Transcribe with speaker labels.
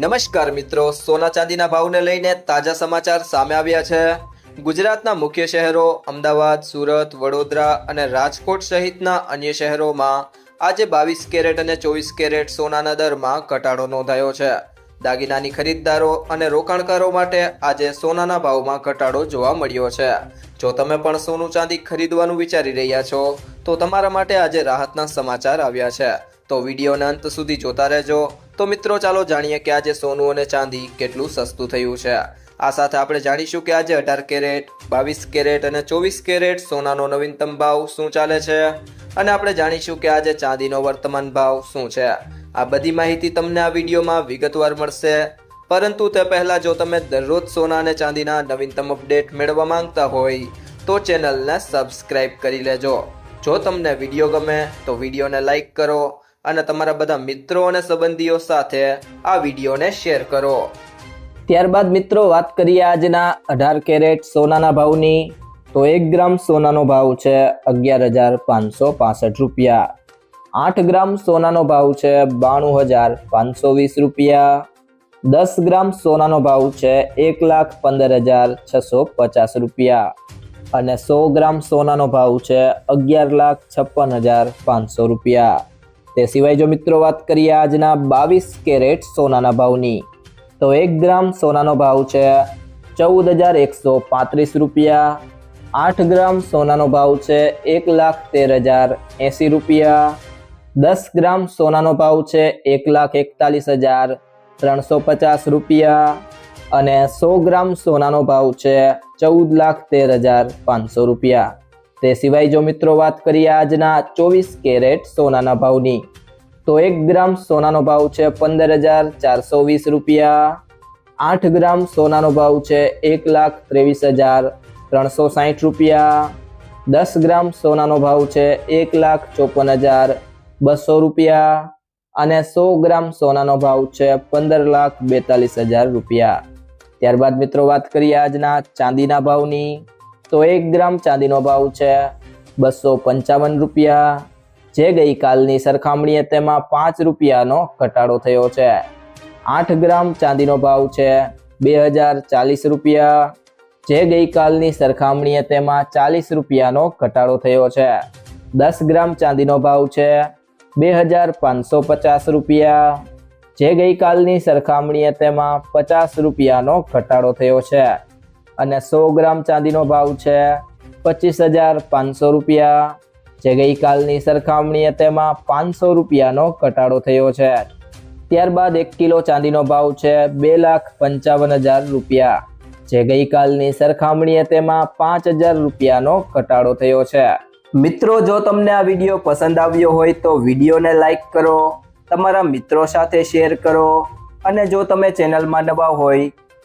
Speaker 1: નમસ્કાર મિત્રો, સોના ચાંદીના ભાવને લઈને તાજા સમાચાર સામે આવ્યા છે. ગુજરાતના મુખ્ય શહેરો અમદાવાદ, સુરત, વડોદરા અને રાજકોટ સહિતના અન્ય શહેરોમાં આજે બાવીસ કેરેટ અને ચોવીસ કેરેટ સોનાના દરમાં ઘટાડો નોંધાયો છે. દાગીનાની ખરીદદારો અને રોકાણકારો માટે આજે સોનાના ભાવમાં ઘટાડો જોવા મળ્યો છે. જો તમે પણ સોનું ચાંદી ખરીદવાનું વિચારી રહ્યા છો, તો તમારા માટે આજે રાહતના સમાચાર આવ્યા છે. તો વિડીયોના અંત સુધી જોતા રહેજો. તો મિત્રો ચાલો જાણીએ કે આજે સોનું અને ચાંદી કેટલું સસ્તું થયું છે. આ સાથે આપણે જાણીશું કે આજે અઢાર કેરેટ, બાવીસ કેરેટ અને ચોવીસ કેરેટ સોનાનો નવીનતમ ભાવ શું ચાલે છે? અને આપણે જાણીશું કે આજે ચાંદીનો વર્તમાન ભાવ શું છે. આ બધી માહિતી તમને આ વિડીયોમાં વિગતવાર મળશે. પરંતુ તે પહેલાં જો તમે દરરોજ સોના અને ચાંદીના નવીનતમ અપડેટ મેળવવા માંગતા હોય, તો ચેનલને સબસ્ક્રાઇબ કરી લેજો. જો તમને વીડિયો ગમે, તો વિડીયોને લાઈક કરો અને તમારા બધા મિત્રો અને સંબંધીઓ સાથે આ વિડીયોને શેર કરો. ત્યારબાદ મિત્રો વાત કરીએ આજના અઢાર કેરેટ સોનાના ભાવની. તો એક ગ્રામ સોનાનો ભાવ છે અગિયાર હજાર પાંચસો પાસઠ રૂપિયા. આઠ ગ્રામ સોનાનો ભાવ છે બાણું હજાર પાંચસો વીસ રૂપિયા. દસ ગ્રામ સોનાનો ભાવ છે એક લાખ પંદર હજાર છસો પચાસ રૂપિયા. અને સો ગ્રામ સોનાનો ભાવ છે અગિયાર લાખ છપ્પન હજાર પાંચસો રૂપિયા. તે સિવાય જો મિત્રો વાત કરીએ આજના બાવીસ કેરેટ સોનાના ભાવની, તો એક ગ્રામ સોનાનો ભાવ છે ચૌદ હજાર એકસો પાંત્રીસ રૂપિયા. આઠ ગ્રામ સોનાનો ભાવ છે એક લાખ તેર હજાર એંસી રૂપિયા. દસ ગ્રામ સોનાનો ભાવ છે એક લાખ એકતાલીસ હજાર ત્રણસો પચાસ રૂપિયા. અને સો ગ્રામ સોનાનો ભાવ છે ચૌદ લાખ તેર હજાર પાંચસો રૂપિયા. તે સિવાય જો મિત્રો વાત કરીએ આજના ચોવીસ કેરેટ સોનાના ભાવની, તો એક ગ્રામ સોનાનો ભાવ છે પંદર હજાર ચારસો વીસ રૂપિયા. આઠ ગ્રામ સોનાનો ભાવ છે એક લાખ ત્રેવીસ હજાર ત્રણસો સાહીઠ રૂપિયા. દસ ગ્રામ સોનાનો ભાવ છે એક લાખ ચોપન હજાર બસો રૂપિયા. અને સો ગ્રામ સોનાનો ભાવ છે પંદર લાખ બેતાલીસ હજાર રૂપિયા. ત્યારબાદ મિત્રો વાત કરીએ આજના ચાંદીના ભાવની તો એક ગ્રામ ચાંદીનો ભાવ છે બસો પંચાવન રૂપિયા. જે ગઈકાલની સરખામણીએ તેમાં પાંચ રૂપિયાનો ઘટાડો થયો છે. આઠ ગ્રામ ચાંદીનો ભાવ છે બે હજાર ચાલીસ રૂપિયા. જે ગઈકાલની સરખામણીએ તેમાં ચાલીસ રૂપિયાનો ઘટાડો થયો છે. દસ ગ્રામ ચાંદીનો ભાવ છે બે હજાર પાંચસો પચાસ રૂપિયા. જે ગઈકાલની સરખામણીએ તેમાં પચાસ રૂપિયાનો ઘટાડો થયો છે. અને સો ગ્રામ ચાંદીનો ભાવ છે પચીસ હજાર પાંચસો રૂપિયા, જે ગઈકાલની સરખામણીએ તેમાં પાંચસો રૂપિયાનો ઘટાડો થયો છે. ત્યારબાદ એક કિલો ચાંદીનો ભાવ છે બે લાખ પંચાવન હજાર રૂપિયા, જે ગઈકાલની સરખામણીએ તેમાં પાંચ હજાર રૂપિયાનો ઘટાડો થયો છે. મિત્રો, જો તમને આ વીડિયો પસંદ આવ્યો હોય તો વિડીયોને લાઈક કરો, તમારા મિત્રો સાથે શેર કરો, અને જો તમે ચેનલમાં નવા હોય